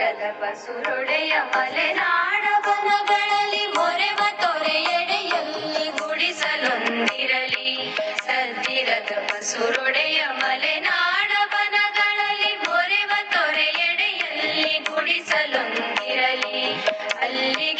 ಸದ್ದಿರದ ಬಸುರೊಡೆಯ ಮಲೆನಾಡ ಬನಗಳಲ್ಲಿ ಮೊರೆವ ಎಡೆಯಲ್ಲಿ ಗುಡಿಸಲೊಂದಿರಲಿ. ಸದ್ದಿರದ ಬಸುರೊಡೆಯ ಮಲೆನಾಡ ಬನಗಳಲ್ಲಿ ಮೊರೆವ ಎಡೆಯಲ್ಲಿ ಗುಡಿಸಲೊಂದಿರಲಿ. ಅಲ್ಲಿ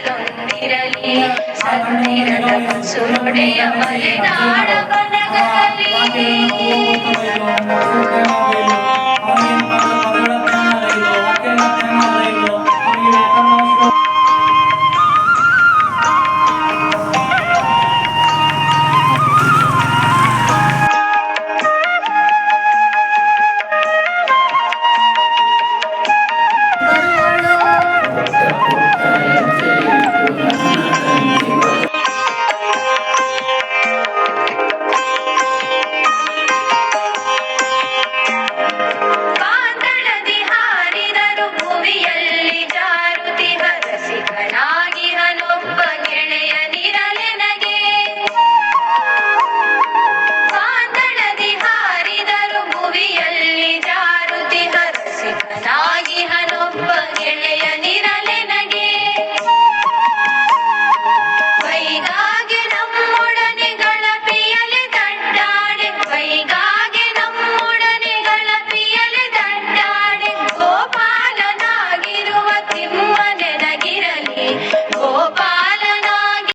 ಗುಡಿಸಲೊಂದಿರಲಿ ಸತ್ತಿರದ ಬಸುರುಡೆಯ ಮಲೆನಾಡ ಬನಗಳಲ್ಲಿ